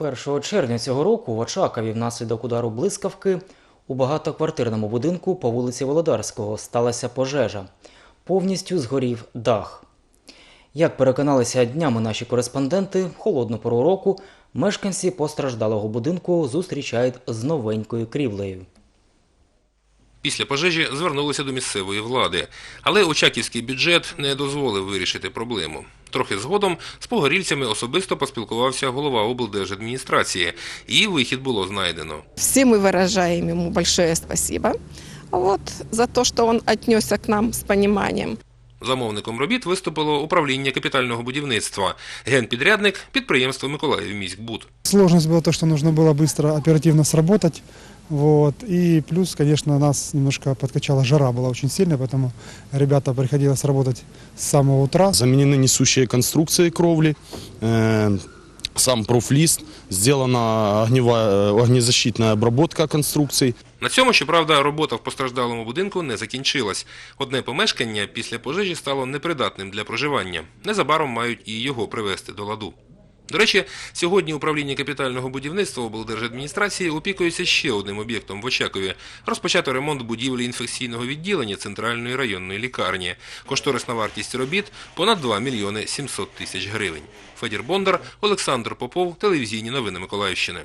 1 червня цього року в Очакові внаслідок удару блискавки у багатоквартирному будинку по вулиці Володарського сталася пожежа. Повністю згорів дах. Як переконалися днями наші кореспонденти, холодну пору року мешканці постраждалого будинку зустрічають з новенькою крівлею. Після пожежі звернулися до місцевої влади, але очаківський бюджет не дозволив вирішити проблему. Трохи згодом з погорільцями особисто поспілкувався голова облдержадміністрації, і вихід було знайдено. Всі ми виражаємо йому большое спасибо вот, за то, що він отнесся к нам з пониманием. Замовником робіт виступило управління капітального будівництва, генпідрядник підприємство Миколаївміськбуд. Сложность была то, что нужно было быстро, оперативно сработать. Вот. И плюс, конечно, нас немножко подкачала жара была очень сильная, поэтому ребята приходилось работать с самого утра. Заменены несущие конструкции кровли, э, сам профліст, зроблена огневая, э, огнезащитная обработка конструкций. На цьому, щоправда, робота в постраждалому будинку не закінчилась. Одне помешкання після пожежі стало непридатним для проживання. Незабаром мають і його привести до ладу. До речі, сьогодні управління капітального будівництва облдержадміністрації опікується ще одним об'єктом в Очакові. Розпочато ремонт будівлі інфекційного відділення Центральної районної лікарні. Кошторисна вартість робіт – понад 2 мільйони 700 тисяч гривень. Федір Бондар, Олександр Попов, телевізійні новини Миколаївщини.